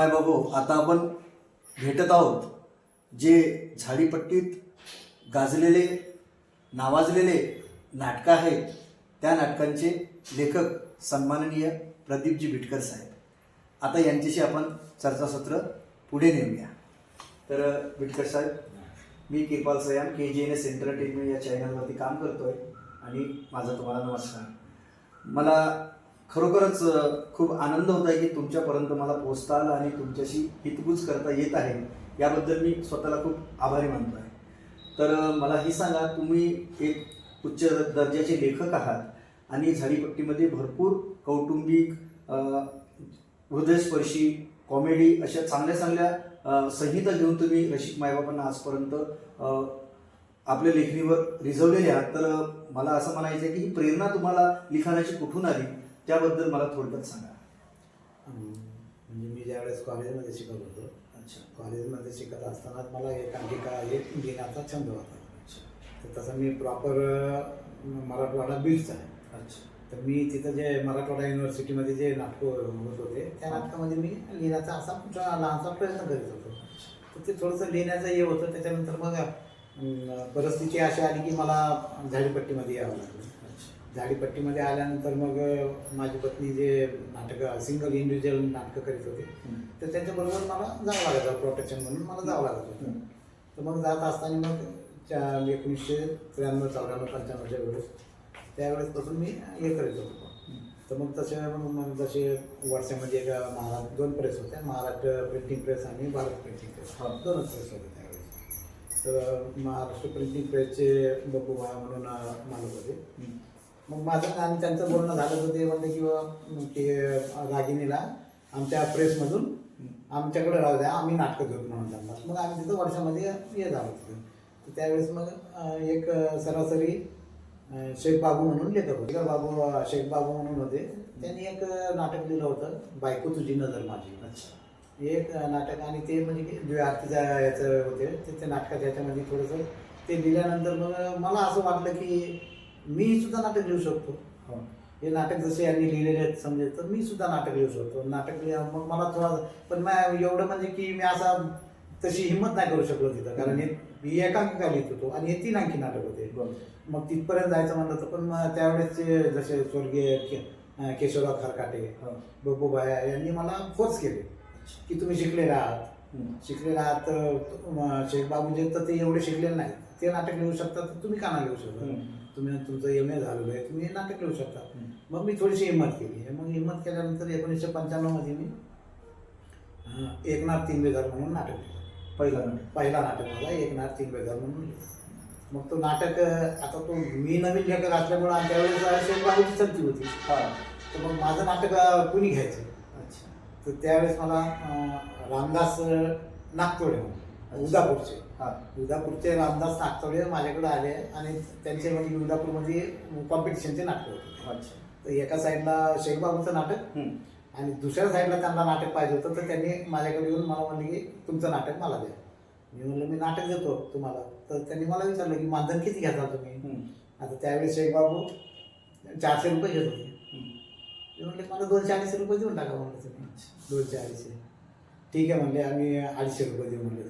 मायबाबो आता आपण भेटत आहोत जे झाडीपट्टीत गाजलेले नावाजलेले नाटकं आहेत त्या नाटकांचे लेखक सन्माननीय प्रदीपजी बिटकर साहेब. आता यांच्याशी आपण चर्चासत्र पुढे नेऊया. तर बिटकर साहेब मी Kirpal Sayam K G N S entertainment या चॅनलवरती काम करतो आहे आणि माझा तुम्हाला नमस्कार. मला खरोखरच खूप आनंद होत आहे की तुमच्यापर्यंत मला पोहोचता आणि तुमच्याशी हितगुज करता येत आहे. याबद्दल मी स्वतःला खूप आभारी मानतो आहे. तर मला ही सांगा तुम्ही एक उच्च दर्जाचे लेखक आहात आणि झाडीपट्टीमध्ये भरपूर कौटुंबिक हृदयस्पर्शी कॉमेडी अशा चांगल्या चांगल्या संहिता घेऊन तुम्ही रसिक मायबापांना आजपर्यंत आपल्या लेखणीवर रिझवलेले आहात. तर मला असं म्हणायचं आहे की ही प्रेरणा तुम्हाला लिखाणाची कुठून आली? त्याबद्दल मला थोडक्यात सांगा. म्हणजे मी ज्यावेळेस कॉलेजमध्ये शिकत होतो अच्छा. कॉलेजमध्ये शिकत असताना मला एकांकिका एक लिहिण्याचा छंद होता. अच्छा. तर तसं मी प्रॉपर मराठवाडा बीडचा आहे. अच्छा. तर मी तिथं जे मराठवाडा युनिव्हर्सिटीमध्ये जे नाटकं होत होते त्या नाटकामध्ये मी लिहिण्याचा असा छोटा लहानसा प्रयत्न करीत होतो. तर ते थोडंसं लिहिण्याचं हे होतं त्याच्यानंतर मग परिस्थिती अशी आली की मला झाडीपट्टीमध्ये यावं लागलं. झाडीपट्टीमध्ये आल्यानंतर मग माझी पत्नी जे नाटकं सिंगल इंडिव्हिज्युअल नाटकं करीत होते. तर त्याच्याबरोबर मला जावं लागत होतं प्रोटेक्शन म्हणून मला जावं लागत होतं. तर मग जात असताना मग च्या- एकोणीसशे त्र्याण्णव चौऱ्याण्णव पंच्याण्णवच्या वेळेस त्यावेळेसपासून मी हे करीत होतो तर मग तसे मग मग जसे वर्षामध्ये एक महाराष्ट्र दोन प्रेस होत्या महाराष्ट्र प्रिंटिंग प्रेस आणि भारत प्रिंटिंग प्रेस हा. दोनच प्रेस होते त्यावेळेस तर महाराष्ट्र प्रिंटिंग प्रेसचे भाया म्हणून मालक होते. मग माझं आणि त्यांचं बोलणं झालं तर ते म्हणते की बुवा, रागिनीला आमच्या प्रेसमधून आमच्याकडे राहू द्या आम्ही नाटकं घेऊ म्हणून त्यांना. मग आम्ही तिथं वर्षामध्ये येत झालो तिथं. तर त्यावेळेस मग एक सरासरी शेख बाबू म्हणून लेखक होते. बाबू शेख बाबू म्हणून होते. त्यांनी एक नाटक लिहिलं होतं बायको तुझी नजर माझी. एक नाटक आणि ते म्हणजे की द्व्यार्थीच्या याचं होते ते नाटकाच्या याच्यामध्ये थोडंसं ते दिल्यानंतर मग मला असं वाटलं की मी सुद्धा नाटक लिहू शकतो. हो. हे नाटक जसे यांनी लिहिलेले आहेत समजे तर मी सुद्धा नाटक लिहू शकतो. नाटक लिहा मग मला थोडा पण मग एवढं म्हणजे की मी असा तशी हिंमत नाही करू शकलो तिथं. कारण हे मी एकांकिका लिहित होतो आणि हे तीन आणखी नाटक होते. मग तिथपर्यंत जायचं म्हणलं तर पण मग त्यावेळेसचे जसे स्वर्गीय केशवराव खरकाटे हो. बब्बूबाया यांनी मला फोर्स केले की तुम्ही शिकलेले आहात. शिकलेले आहात तर तुम- शेख बाबू जे तर ते एवढे शिकलेले नाहीत. ते नाटक लिहू शकतात तर तुम्ही का नाही लिहू शकता. तुम्ही तुमचं एम ए झालेलं आहे तुम्ही हे नाटक लिहू शकता. मग मी थोडीशी हिंमत केली. मग हिंमत केल्यानंतर एकोणीसशे पंच्याण्णवमध्ये मी एकनाथ तीन बेजार म्हणून नाटक लिहिलं पहिला नाटक. पहिला नाटक माझा एकनाथ तीन बेजार म्हणून. मग तो नाटक आता तो मी नवीन लेखक असल्यामुळे त्यावेळेस शेख बाबूची संधी होती. हा. तर मग माझं नाटक कुणी घ्यायचं? अच्छा. तर त्यावेळेस मला रामदास नागतोडे उदापूरचे. हा उदापूरचे रामदास नागतोडे माझ्याकडे आले आणि त्यांचे म्हणजे उदापूरमध्ये कॉम्पिटिशनचे नाटक होते. अच्छा. तर एका साईडला शेखबाबूचं नाटक. आणि दुसऱ्या साईडला त्यांना नाटक पाहिजे होतं तर त्यांनी माझ्याकडे येऊन मला म्हणले की तुमचं नाटक मला द्या. मी म्हणलं मी नाटक देतो तुम्हाला. तर त्यांनी मला विचारलं की मानधन किती घेता तुम्ही. आता त्यावेळेस शेखबाबू चारशे रुपये घेत होते. मी म्हणले मला दोनशे अडीचशे रुपये देऊन टाका म्हणलं तुम्ही. दोनशे अडीचशे. ठीक आहे म्हणले आम्ही अडीचशे रुपये देऊ म्हणले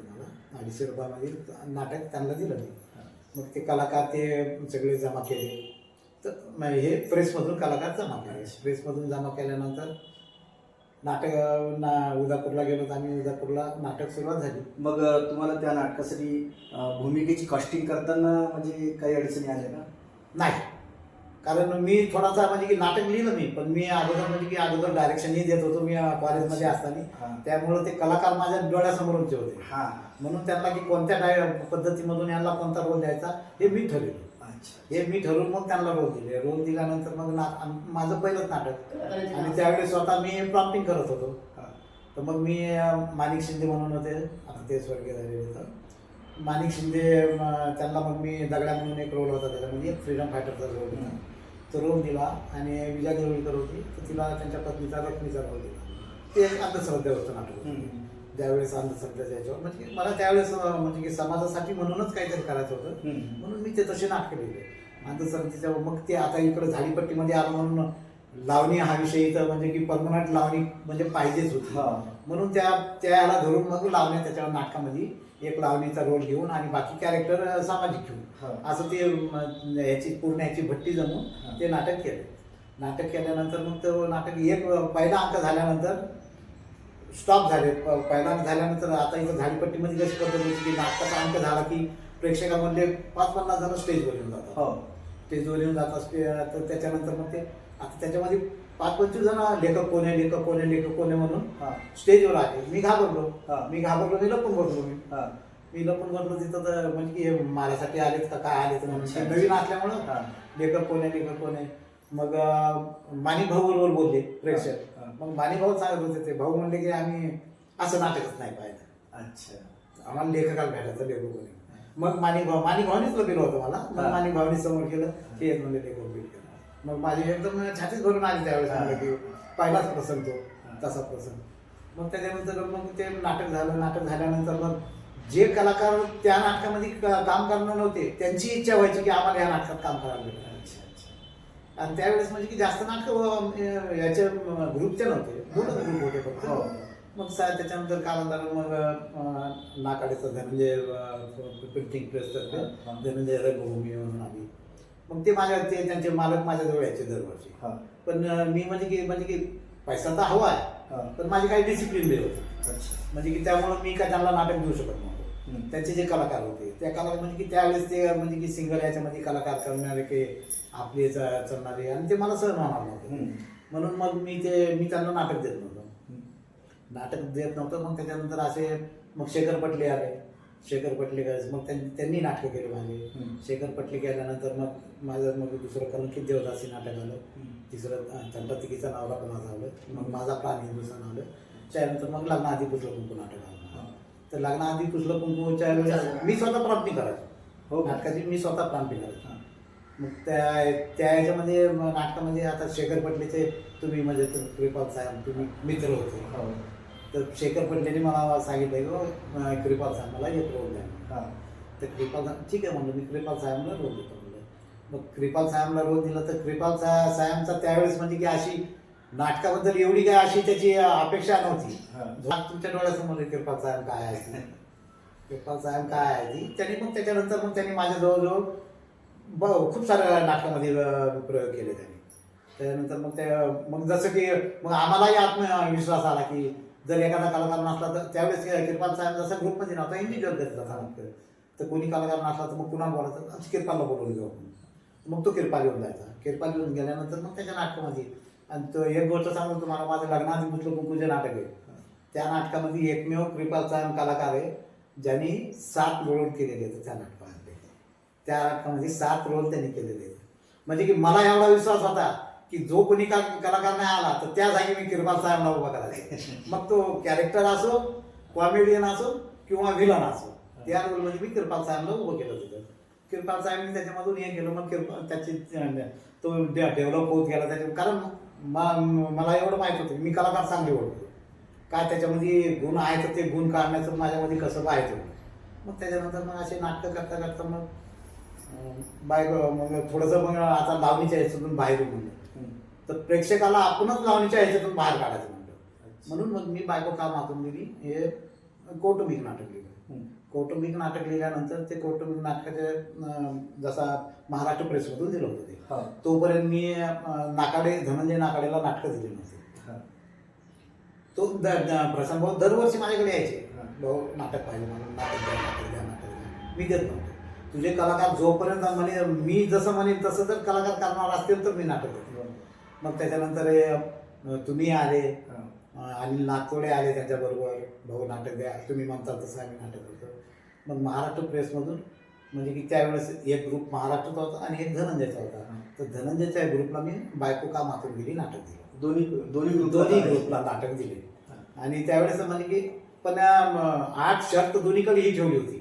अडीचशे रुपयामध्ये नाटक त्यांना दिलं मी हा. मग ते कलाकार ते सगळे जमा केले. तर मग हे प्रेसमधून कलाकार जमा केले. प्रेसमधून जमा केल्यानंतर नाटक ना उदापूरला गेलो तर आम्ही उदापूरला नाटक सुरुवात झाली. मग तुम्हाला त्या नाटकासाठी भूमिकेची कास्टिंग करताना म्हणजे काही अडचणी आल्या का? नाही. कारण मी थोडासा म्हणजे की नाटक लिहिलं मी पण मी अगोदर म्हणजे की अगोदर डायरेक्शनही देत होतो मी कॉलेजमध्ये असताना. त्यामुळे ते कलाकार माझ्या डोळ्यासमोरचे होते. हा. म्हणून त्यांना की कोणत्या डाय पद्धतीमधून यांना कोणता रोल द्यायचा हे मी ठरवलं. अच्छा. हे मी ठरवून मग त्यांना रोल दिले. रोल दिल्यानंतर मग ना माझं पहिलंच नाटक. आणि त्यावेळेस स्वतः मी प्रॉम्प्टिंग करत होतो. तर मग मी अं, माणिक शिंदे म्हणून होते. आता ते स्वर्गीय झालेले तर माणिक शिंदे त्यांना मग मी दगड्या म्हणून एक रोल होता त्याच्यामध्ये एक फ्रीडम फायटरचा रोल होता तो रोल दिला आणि विजया देवळीकर होती. तर तिला त्यांच्या पत्नीचा रत्नीचा रोल दिला. ते एक अंधश्रद्धे होतं नाटक. त्यावेळेस अंधश्रद्धेच्या याच्यावर. म्हणजे मला त्यावेळेस म्हणजे की समाजासाठी म्हणूनच काहीतरी करायचं होतं. म्हणून मी ते तसे नाटकं लिहिले. अंधश्रद्धेच्या मग ते आता इकडे झाडीपट्टीमध्ये आलं म्हणून लावणी हा विषय इथं म्हणजे की परमनंट लावणी म्हणजे पाहिजेच होती. म्हणून त्या त्याला धरून मग लावण्या त्याच्या नाटकामध्ये एक लावणीचा रोल घेऊन आणि बाकी कॅरेक्टर सामाजिक घेऊन. हा. असं ते म, याची पूर्ण याची भट्टी जमून हा. ते नाटक केलं. नाटक केल्यानंतर मग तो नाटक एक पहिला अंक झाल्यानंतर स्टॉप झाले. पहिला अंक झाल्यानंतर आता इथं झाडीपट्टीमध्ये कशी पद्धत होती की नाटकाचा अंक झाला की प्रेक्षकामधले पाच पन्नास जण स्टेजवर येऊन जातात. हो. स्टेजवर येऊन जातात तर त्याच्यानंतर मग ते आता त्याच्यामध्ये पाच पंचवीस जण लेखक कोण आहे लेखक कोण आहे लेखक कोण आहे म्हणून. हा. स्टेजवर आले. मी घाबरलो. मी घाबरलो मी लपून बसलो मी. हा. मी लपून बसलो तिथं तर म्हणजे की हे मारायसाठी आलेत का काय आलेत म्हणून. ते नवीन असल्यामुळं हा. लेखक कोण आहे लेखक कोण आहे. मग माणिक भाऊ बरोबर बोलले प्रेक्षक. मग माणिक भाऊ सांगत होते ते. भाऊ म्हणले की आम्ही असं नाटकच नाही पाहिजे अच्छा. आम्हाला लेखकाला भेटायचं लेखक कोणी मग माणिक भाऊ माणिक भाऊनीच लपिलं होतं मला. मग. माणिक भाऊनी समोर केलं एक म्हणजे लेखक मग माझी एकदम छातीच भरून आली त्यावेळेस. म्हणलं की पहिलाच प्रसंग तो. तसा प्रसंग मग त्याच्यानंतर मग ते नाटक झालं नाटक झाल्यानंतर मग जे कलाकार त्या नाटकामध्ये काम करणार नव्हते त्यांची इच्छा व्हायची की आम्हाला या नाटकात काम करायला आणि त्यावेळेस म्हणजे की जास्त नाटक याच्या ग्रुपचे नव्हते दोनच ग्रुप होते फक्त हो. मग सा त्याच्यानंतर कालांतरानं मग नाकाडेचं धनंजय प्रिंटिंग प्रेस. धनंजय रंगभूमी म्हणून आली मग ते माझ्या ते त्यांचे मालक माझ्याजवळ यायचे दरवर्षी. हा. पण मी म्हणजे की म्हणजे की पैसा तर हवा आहे पण माझी काही डिसिप्लिन बी होती. अच्छा. म्हणजे की त्यामुळं मी काय त्यांना नाटक देऊ शकत नव्हतो. त्यांचे जे कलाकार होते त्या कलाकार म्हणजे की त्यावेळेस ते म्हणजे की सिंगल याच्यामध्ये कलाकार करणारे की आपले च- चलणारे आणि ते मला सहन होणार नव्हतं. हम्म. म्हणून मग मी ते मी त्यांना नाटक देत नव्हतो. हम्म. नाटक देत नव्हतं मग त्याच्यानंतर असे मग शेखर पटले आले. शेखर पटले काय मग त्यांनी त्यांनी नाटकं केले माझे. शेखर पटले केल्यानंतर मग माझं मग दुसरं कलंकित देवदासी नाटक आलं. तिसरं चंटातिकीचा नवरा पण माझा आलं मग माझा प्राण हिंदुस्थान आलं त्यानंतर मग लग्नाआधी पुसलं कुंकू नाटक आलं. तर लग्नाआधी पुसलं कुंकूच्या वेळेस मी स्वतः प्राप्ती करायचो हो? नाटकाची मी स्वतः प्राप्ती करायचो. मग त्या त्या ह्याच्यामध्ये म- नाटकामध्ये आता शेखर पटलेचे तुम्ही म्हणजे कृपाल साहेब तुम्ही मित्र होते हो. तर शेखर पटलेने मला सांगितलं की "हो, अं, कृपाल साहेब मला एक रोल द्या. हा. तर कृपाल साहेब ठीक आहे म्हणलं मी कृपाल साहेबला रोल देतो म्हणलं. मग कृपाल साहेबला रोल दिला तर कृपाल सा साहेबचा त्यावेळेस म्हणजे की अशी नाटकाबद्दल एवढी काय अशी त्याची अपेक्षा नव्हती. तुमच्या डोळ्यासमोर कृपाल साहेब काय आहे. कृपाल साहेब काय आहे ती. त्यांनी मग त्याच्यानंतर मग त्यांनी माझ्या जवळजवळ ब- खूप साऱ्या नाटकामध्ये प्रयोग केले त्यांनी. त्याच्यानंतर मग ते मग जसं की मग आम्हालाही आत्मविश्वास आला की जर एखादा कलाकार नसला तर त्यावेळेस किरपाल साहेब जसा ग्रुपमध्ये नव्हता इंडिव्हिज्युअल करत होता तर कोणी कलाकार नसला तर मग कुणाला बोलायचं? आमची किरपालला बोलवलं जाऊ आपण मग तो किरपाल येऊन जायचा. किरपाल येऊन गेल्यानंतर मग त्याच्या नाटकामध्ये. आणि तो एक गोष्ट सांगतो तुम्हाला माझं लग्नाआधी मुतलं कुंकूचे नाटक आहे. त्या नाटकामध्ये एकमेव कृपाल साहेब कलाकार आहे ज्यांनी सात रोल केलेले आहेत त्या नाटकामध्ये. त्या नाटकामध्ये सात रोल त्यांनी केलेले आहेत. म्हणजे की मला एवढा विश्वास होता की जो कोणी का कलाकार नाही आला तर त्या जागी मी किरपाल साहेबला उभा करायचा. मग तो कॅरेक्टर असो कॉमेडियन असो किंवा विलन असो त्या रोलमध्ये मी किरपाल साहेबला उभं केलं होतं किरपाल साहेबने त्याच्यामधून हे केलं मग किरपाल त्याची तो डेव्हलप होत गेला त्याच्या कारण म- मला एवढं माहीत होतं मी कलाकार चांगले ओळखतो. काय त्याच्यामध्ये गुण आहेत तर ते गुण काढण्याचं माझ्यामध्ये कसं पाहायचं? मग त्याच्यानंतर मग असे नाटकं करता करता मग अं, बायको मग थोडंसं मग आता लावणीच्या ह्याच्यातून बाहेर म्हणलं. तर प्रेक्षकाला आपणच लावणीच्या ह्याच्यातून बाहेर काढायचं म्हणलं. म्हणून मग मी बायको काम हातून दिली हे कौटुंबिक नाटक लिहिलं. कौटुंबिक नाटक लिहिल्यानंतर ते कौटुंबिक नाटकाचे जसा महाराष्ट्र प्रेसमधून दिलं होतं ते हा. तोपर्यंत मी नाकाडे धनंजय नाकाडेला नाटकं दिली नव्हती हा. तो प्रसंग भाऊ दरवर्षी माझ्याकडे यायचे. भाऊ नाटक पाहिजे मला नाटक द्या नाटक द्या नाटक द्या मी देत नव्हतो तुझे कलाकार जोपर्यंत म्हणे मी जसं म्हणेन तसं जर कलाकार करणार असतील तर मी नाटक देतो. मग त्याच्यानंतर तुम्ही आले. अनिल नागतोडे आले त्यांच्याबरोबर भाऊ नाटक द्या. तुम्ही म्हणता तसं आम्ही नाटक करतो. मग महाराष्ट्र प्रेसमधून म्हणजे की त्यावेळेस एक ग्रुप महाराष्ट्राचा होता आणि एक धनंजयचा होता. तर धनंजयच्या ग्रुपला मी बायको का मातून गेली नाटक दिलं. दोन्ही दोन्ही group दोन्ही ग्रुपला नाटक दिले. आणि त्यावेळेस म्हणजे की पण आठ शर्त दोन्हीकडे ही ठेवली होती.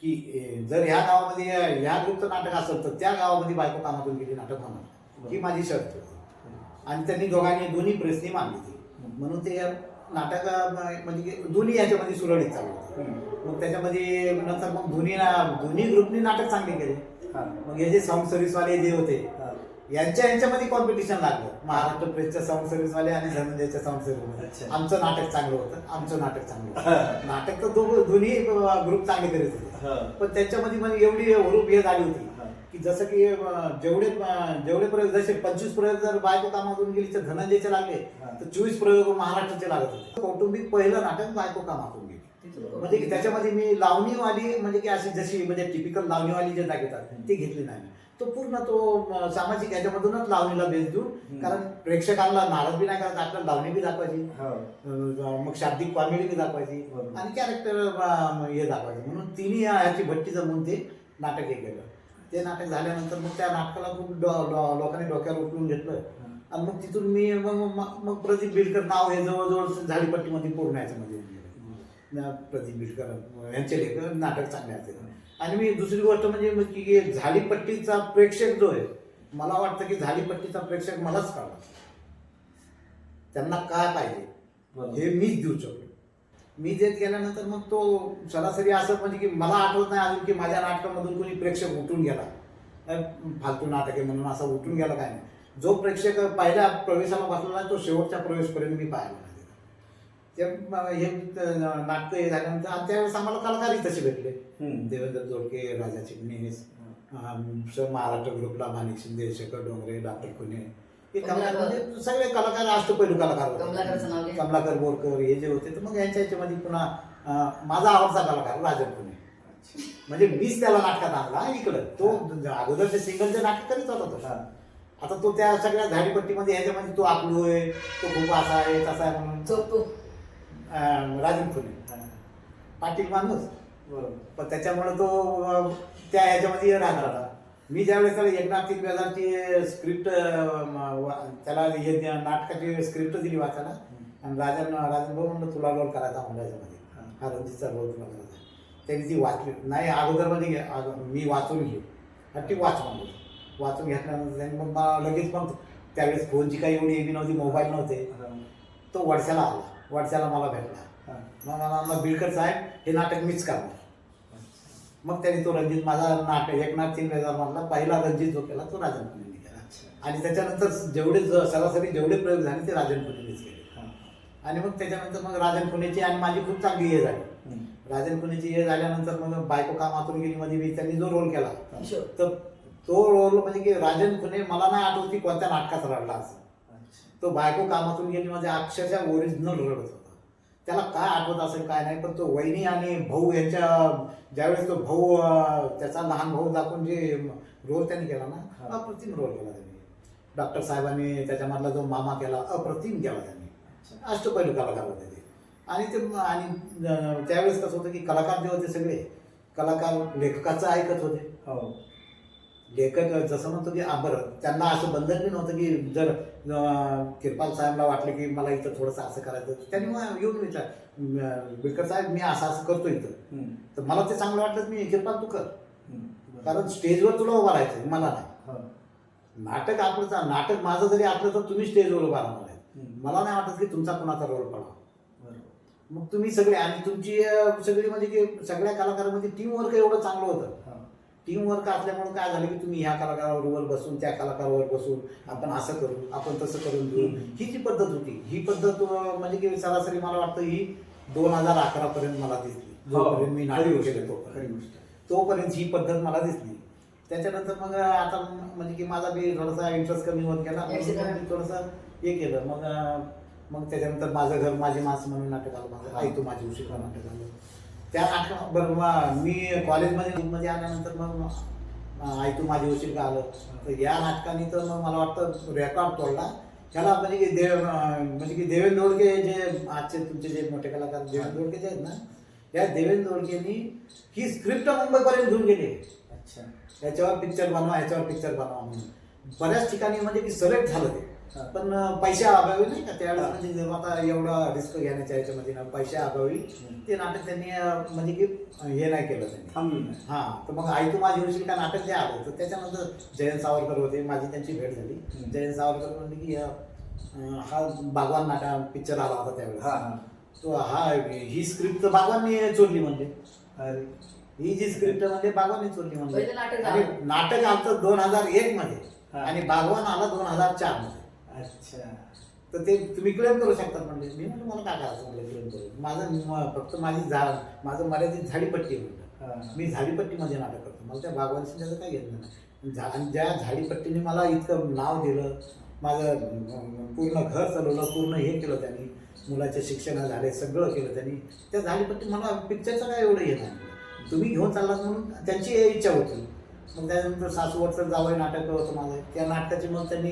की जर ह्या गावामध्ये ह्या ग्रुपचं नाटक असेल तर त्या गावामध्ये बायको कामातून गेली नाटक होणार ही माझी शर्त होती. आणि त्यांनी दोघांनी दोन्ही प्रेसनी मानली ती म्हणून ते नाटक म्हणजे दोन्ही याच्यामध्ये सुरळीत चालू होतं. मग त्याच्यामध्ये नंतर मग दोन्ही दोन्ही ग्रुपनी नाटक चांगले केले. मग हे जे सॉंग सर्व्हिसवाले जे होते. यांच्या यांच्यामध्ये कॉम्पिटिशन लागलं महाराष्ट्र प्रेसच्या साऊंड सर्व्हिसवाले आणि धनंजयच्या साऊंड सर्व्हिस. आमचं नाटक चांगलं होतं आमचं नाटक चांगलं होतं नाटक तर दोघं दोन्ही ग्रुप चांगले करीत होते हा. पण त्याच्यामध्ये म्हणजे एवढी हुरूप हे झाली होती. की जसं की अं, जेवढे अं, जेवढे प्रयोग जसे पंचवीस प्रयोग जर बायको कामातून गेली तर धनंजयचे लागले. तर चोवीस प्रयोग महाराष्ट्राचे लागत होते. कौटुंबिक पहिलं नाटक बायको कामातून गेली. म्हणजे की त्याच्यामध्ये मी लावणीवाली म्हणजे की अशी जशी म्हणजे टिपिकल लावणीवाली जे दाखवतात ती घेतली नाही तो पूर्ण तो अं, सामाजिक ह्याच्यामधूनच लावणीला बेस देऊन. कारण प्रेक्षकांना नाराज बी नाही करायचं आपल्याला लावणी बी दाखवायची. हो. अं, मग शाब्दिक कॉमेडी बी दाखवायची. बरोबर. आणि कॅरेक्टर हे दाखवायचे. म्हणून तिन्ही ह्याची भट्टी जमून ते नाटक हे केलं. ते नाटक झाल्यानंतर मग त्या नाटकाला खूप लोकांनी डोक्यावर उचलून घेतलं. आणि मग तिथून मी मग मग- प्रदीप बिलकर नाव हे जवळजवळ झाडीपट्टीमध्ये पूर्ण गेलं. ना प्रदीप बिलकर यांचे लेख नाटक चांगले आणि मी दुसरी गोष्ट म्हणजे की झाडीपट्टीचा प्रेक्षक जो आहे मला वाटतं की झाडीपट्टीचा प्रेक्षक मलाच कळला. त्यांना काय पाहिजे. हे मीच देऊ शकतो. मी जे केल्यानंतर मग तो सरासरी असं म्हणजे की मला आठवत नाही अजून की माझ्या नाटकामधून कोणी प्रेक्षक उठून गेला. फालतू नाटक आहे म्हणून असं उठून गेला काय नाही. जो प्रेक्षक पहिल्या प्रवेशाला बसलेला तो शेवटच्या प्रवेशपर्यंत मी पाहिला नाही ते हे नाटक हे झाल्यानंतर आणि त्यावेळेस आम्हाला कलाकारही तसे भेटले. देवेंद्र जोडके राजा चिटणीस महाराष्ट्र ग्रुपला माणिक शिंदे शेखर डोंगरे डॉक्टर खुने हे कमलाकर. म्हणजे सगळे कलाकार अष्टपैलू कलाकार होते. कमलाकरचं नाव घ्या. कमलाकर बोरकर हे जे होते तर मग यांच्या याच्यामध्ये पुन्हा अं, माझा आवडता कलाकार राजन खुने म्हणजे मीच त्याला नाटकात आणला इकडं तो अगोदरचे सिंगलचे नाटक करीत होता तो हा. आता तो त्या सगळ्या झाडीपट्टीमध्ये ह्याच्यामध्ये तो आकलू आहे तो खूप असा आहे तसा आहे म्हणून चोपू अं, राजन हा. पाटील माणूस बरोबर. पण त्याच्यामुळे तो अं, त्या ह्याच्यामध्ये राहणार होता मी ज्यावेळेस त्याला एकनाथ वेळाची स्क्रिप्ट त्याला हे नाटकाची स्क्रिप्ट दिली वाचायला आणि राजन राजन भाऊ म्हणलं तुला रोल करायचा म्हणलं याच्यामध्ये. हा रणजितचा रोल तुला करायचा त्यांनी ती वाचली. नाही अगोदरमध्ये घे- अगो- मी वाचून घे आणि ती वाच म्हणलं वाचून घेतल्यानंतर त्यांनी मग मला लगेच मग त्यावेळेस फोनची काही एवढी एबी नव्हती मोबाईल नव्हते. तो वडशाला आला. वडशाला मला भेटला. मग मला बिडकर साहेब हे नाटक मीच करणार. मग त्यांनी तो रणजित माझा नाटक एकनाथ तीन वेळा म्हणला पहिला रणजित जो केला तो राजन पुणेने केला. आणि त्याच्यानंतर जेवढे सरासरी जेवढे प्रयोग झाले ते राजन पुणेनेच केले. आणि मग त्याच्यानंतर मग राजन पुणेची आणि माझी खूप चांगली हे झाली. राजन पुणेची हे झाल्यानंतर मग बायको कामातून गेली मध्ये मी त्यांनी जो रोल केला तर तो रोल म्हणजे की राजन खुने मला नाही आठवत की कोणत्या नाटकात रडला असं. तो बायको कामातून गेली म्हणजे अक्षरशः ओरिजिनल रडत होता त्याला काय आठवत असेल काय नाही पण तो वहिनी आणि भाऊ यांच्या ज्यावेळेस तो भाऊ त्याचा लहान भाऊ दाखवून जे रोल त्यांनी केला ना. अप्रतिम रोल केला त्यांनी. डॉक्टर साहेबांनी त्याच्यामधला जो मामा केला अप्रतिम केला त्यांनी. अष्टपैलू कलाकार होते ते. आणि ते आणि त्यावेळेस कसं होतं की कलाकार जे होते सगळे कलाकार लेखकाचं ऐकत होते. हो. लेखक जसं म्हणतो की बरं त्यांना असं बंधन बी नव्हतं की जर किरपाल साहेबला वाटलं की मला इथं थोडंसं असं करायचं त्यांनी मग येऊन विचार अं, बिडकर साहेब मी असं असं करतो इथं. तर मला ते चांगलं वाटलं मी किरपाल तू कर. कारण स्टेजवर तुला उभा राहायचं मला नाही. नाटक आपलं नाटक माझं जरी असलं तर तुम्ही स्टेजवर उभा राहणार आहे. मला नाही वाटत की तुमचा कुणाचा रोल पडावा. मग तुम्ही सगळे आणि तुमची सगळी म्हणजे की सगळ्या कलाकारांमध्ये टीम वर्क एवढं चांगलं होतं हा. टीम वर्क असल्यामुळे काय झालं की तुम्ही ह्या कलाकारावर बसून त्या कलाकारावर बसून आपण असं करू आपण तसं करून घेऊ. ही जी पद्धत होती ही पद्धत म्हणजे की सरासरी मला वाटतं ही दोन हजार अकरा पर्यंत मला दिसली जोपर्यंत मी गोष्ट केलं. तोपर्यंत. तोपर्यंत ही पद्धत मला दिसली त्याच्यानंतर मग आता म्हणजे की माझा बी थोडासा इंटरेस्ट कमी होत गेला थोडंसं हे केलं मग मग त्याच्यानंतर माझं घर माझी माणसं म्हणून नाटक आलं माझं आई तू माझी उशीर नाटक आलं त्या नाटक बरं मग मी कॉलेजमध्ये मध्ये आल्यानंतर मग आई तू माझी उशीर का आलं तर या नाटकाने तर मग मला वाटतं रेकॉर्ड तोडला. त्याला म्हणजे की देव म्हणजे की देवेंद्र दोडके जे आजचे तुमचे जे मोठे कलाकार देवेंद्र दोडके जे आहेत ना त्या देवेंद्र दोडकेनी ही स्क्रिप्ट मुंबईपर्यंत घेऊन गेली. अच्छा. याच्यावर पिक्चर बनवा याच्यावर पिक्चर बनवा म्हणून. बऱ्याच ठिकाणी म्हणजे की सिलेक्ट झालं ते. पण पैशा अभावी नाही का त्यावेळेस. म्हणजे आता एवढा रिस्क घेण्याच्या याच्यामध्ये ना पैशा अभावी. ते नाटक त्यांनी म्हणजे की हे नाही केलं त्यांनी. हा तर मग आई तू माझी होशील का नाटक जे आलं तर त्याच्यानंतर जयंत सावरकर होते माझी त्यांची भेट झाली. जयंत सावरकर म्हणले की हा भगवान नाटक पिक्चर आला होता त्यावेळेस तो हा ही स्क्रिप्ट तर बागवाननी चोरली म्हणजे अरे ही जी स्क्रिप्ट म्हणजे बागवाननी चोरली म्हणजे नाटक आणि झालं. नाटक आमचं दोन हजार एक मध्ये. आणि बागवान आला दोन हजार चारमध्ये अच्छा. तर ते तुम्ही क्लेम करू शकता म्हणजे. मी म्हणतो मला काय करायचं? म्हणलं क्लेम करू. माझं म- फक्त माझी झाड माझं मर्यादित झाडीपट्टी आहे म्हणलं. मी झाडीपट्टीमध्ये नाटक करतो. मला त्या बागवानशी त्याचं काही घेतलं नाही. झा- आणि ज्या झाडीपट्टीने मला इतकं नाव दिलं माझं अं, पूर्ण घर चालवलं पूर्ण हे केलं त्यांनी मुलाचे शिक्षण झाले सगळं केलं त्यांनी त्या झाडीपट्टी मला पिक्चरचं काय एवढं हे नाही. तुम्ही घेऊन चाललात म्हणून त्यांची इच्छा होती. मग त्यानंतर सासू वर्ष जावं नाटक होतं माझं. त्या नाटकाची मग त्यांनी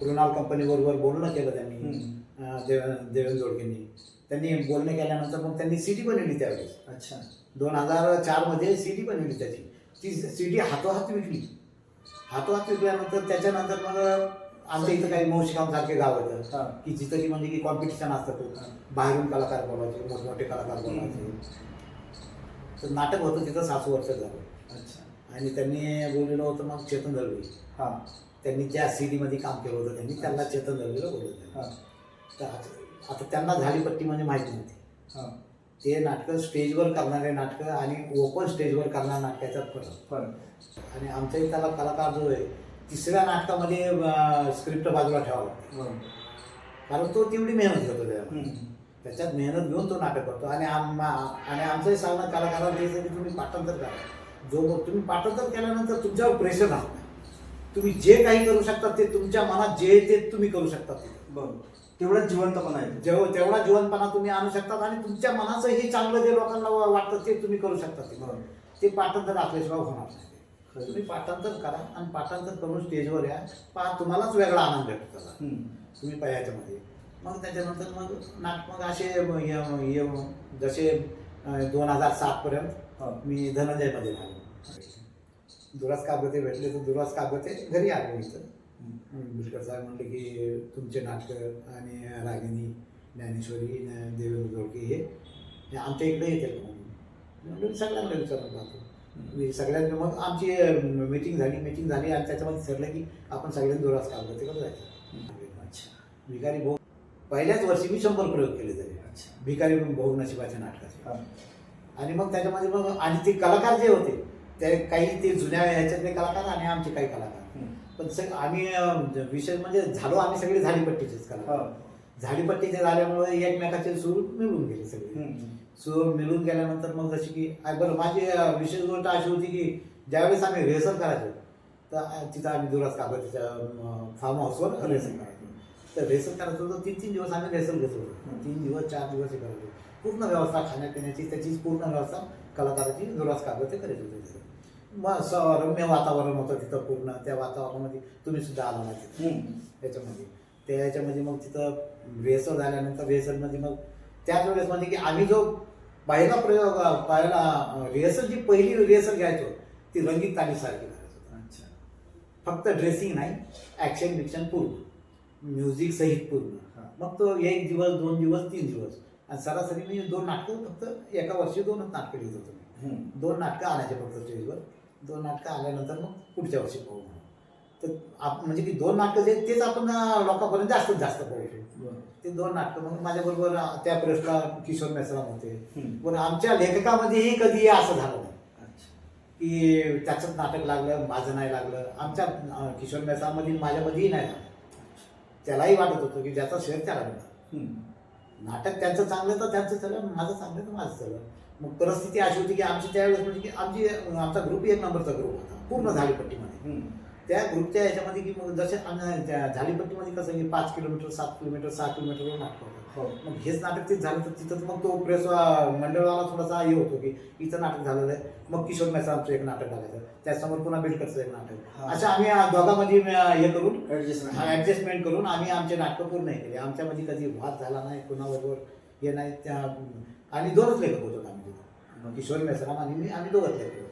कृणाल कंपनीबरोबर बोलणं केलं त्यांनी देवेंद्र जोडकेंनी त्यांनी बोलणं केल्यानंतर मग त्यांनी सिटी बनवली त्यावेळेस. अच्छा. दोन हजार चारमध्ये सी डी बनवली त्याची. ती सी डी हातोहात विकली. हातोहात विकल्यानंतर त्याच्यानंतर मग आमच्या इथं काही मौशिकांसारखे गाव हा. होतं की जिथं की म्हणजे की कॉम्पिटिशन असतं खूप हा. बाहेरून कलाकार बोलायचे मोठमोठे कलाकार बोलायचे तर नाटक होतं तिथं सासू वर्ष झालं अच्छा. आणि त्यांनी बोललेलं होतं मग चेतन दळवी. हा. त्यांनी ज्या सी डीमध्ये काम केलं होतं त्यांनी त्यांना चेतन दळवीला बोलवलं. हा. तर आता त्यांना झाली पट्टी म्हणजे माहिती नव्हती. हा. ते नाटकं स्टेजवर करणारे नाटकं आणि ओपन स्टेजवर करणाऱ्या नाटकाचा फरक. फरक. आणि आमच्या इथला कलाकार जो आहे तिसऱ्या नाटकामध्ये स्क्रिप्ट बाजूला ठेवावा लागते. कारण तो तेवढी मेहनत घेतो हम्म. त्याच्यात मेहनत घेऊन तो नाटक करतो. आणि आम आणि आमचंही सांगणं कलाकाराला द्यायचं की तुम्ही पाठांतर करा. जो तुम्ही पाठांतर केल्यानंतर तुमच्यावर प्रेशर राहत नाही. तुम्ही जे काही करू शकता ते तुमच्या मनात जे ते तुम्ही करू शकता ते बरोबर तेवढंच जिवंतपणा आहे. जेव्हा तेवढा जीवनपणा तुम्ही आणू शकतात आणि तुमच्या मनाचं हे चांगलं जे लोकांना वाटतं ते तुम्ही करू शकता ते बरोबर ते पाठांतर असल्याशिवाय होणार नाही. तुम्ही पाठांतर करा आणि पाठांतर करून स्टेजवर या. पहा तुम्हालाच वेगळा आनंद भेटतो त्याचा. तुम्ही पायाच्यामध्ये मग त्याच्यानंतर मग नाट मग असे जसे दोन हजार सात पर्यंत हा. मी धनंजयमध्ये झालो दुरास कागदे भेटले तर दुरास कागदे घरी आले इथं. बिलकर साहेब म्हणले की तुमचे नाटकं आणि रागिनी ज्ञानेश्वरी देवेंद्र जोडके हे आमच्या इकडे येते म्हणून? सगळ्यांना विचारून पाहतो. सगळ्यांना मग आमची मीटिंग झाली. मीटिंग झाली आणि त्याच्यामध्ये ठरलं की आपण सगळ्यांनी दुरास कागदे जायचं. अच्छा. भिकारी भाऊ पहिल्याच वर्षी मी शंभर प्रयोग केले तरी. अच्छा. भिकारी भाऊ नशिबाच्या नाटकाचे. आणि मग त्याच्यामध्ये मग आणि ते कलाकार जे होते ते काही ते जुन्या ह्याच्यातले कलाकार आणि आमचे काही कलाकार. पण सग आम्ही विशेष म्हणजे झालो आम्ही सगळे झाडीपट्टीचेच हा. कलाकार झाडीपट्टीचे झाल्यामुळे एकमेकाचे सूर मिळून गेले सगळे. सूर मिळून गेल्यानंतर मग जशी की बरं माझी विशेष गोष्ट अशी होती की ज्यावेळेस आम्ही रिहर्सल करायचो तर तिथं आम्ही दुरास कागदच्या फार्म हाऊसवर रिहर्सल करायचो तर रिहर्सल करायचो तर तीन तीन दिवस आम्ही रिहर्सल घेत होतो. तीन दिवस चार दिवस हे करायचो. पूर्ण व्यवस्था खाण्यापिण्याची त्याची पूर्ण व्यवस्था कलाकाराची दुरास कागद ते करायचे होते. मग स रम्य वातावरण होतं तिथं पूर्ण. त्या वातावरणामध्ये तुम्ही सुद्धा आला ना तिथं. त्याच्यामध्ये त्या याच्यामध्ये मग तिथं रिहर्सल झाल्यानंतर रिहर्सलमध्ये मग त्याच वेळेस म्हणजे की आम्ही जो पहिला प्रयोग पहिला रिहर्सल जी पहिली रिहर्सल घ्यायचो ती रंगीत तालीसारखी करायचो. अच्छा. फक्त ड्रेसिंग नाही ॲक्शन बिक्शन पूर्ण. म्युझिक सहित पूर्ण. मग तो एक दिवस दोन दिवस तीन दिवस आणि सरासरी मी दोन नाटकं फक्त एका वर्षी दोनच नाटकं लिहित होतो मी. दोन नाटकं आणायचे फक्त स्टेजवर दोन नाटकं आल्यानंतर मग पुढच्या वर्षी पाहू म्हणून. तर आप म्हणजे की दोन नाटकं जे तेच आपण लोकांपर्यंत जास्तीत जास्त बरोबर. ते दोन नाटकं मग माझ्याबरोबर त्या प्रेसला किशोर मेसराम होते. पण आमच्या लेखकामध्येही कधी असं झालं नाही की त्याचंच नाटक लागलं माझं नाही लागलं आमच्या किशोर मेसराममध्ये माझ्यामध्येही नाही झालं त्यालाही वाटत होतं की ज्याचा शेअर त्याला हम्म. नाटक त्यांचं चांगलं तर त्यांचं चाललं माझं चांगलं तर माझं चाललं मग परिस्थिती अशी होती की आमची त्यावेळेस म्हणजे की आमची आमचा ग्रुप एक नंबरचा ग्रुप होता पूर्ण झाडीपट्टीमध्ये. त्या ग्रुपच्या ह्याच्यामध्ये की मग जसे झाडीपट्टीमध्ये कसं की पाच किलोमीटर सात किलोमीटर सहा किलोमीटरवर नाटक होतं. हो. मग हेच नाटक तेच झालं तर तिथं मग तो प्रेस मंडळाला थोडासा हे होतो की इथं नाटक झालेलं आहे. मग किशोर मेसरामचं एक नाटक लागायचं त्यासमोर पुन्हा बिलकरचं एक नाटक. असं आम्ही दोघांमध्ये हे करून Adjustment. ऍडजस्टमेंट करून आम्ही आमचे नाटकं पूर्ण केले. आमच्यामध्ये कधी वाद झाला नाही कोणाबरोबर हे नाही. त्या आणि दोनच लेखक होतो आम्ही तिथं. किशोर मेसराम आणि मी आम्ही दोघंच लेखक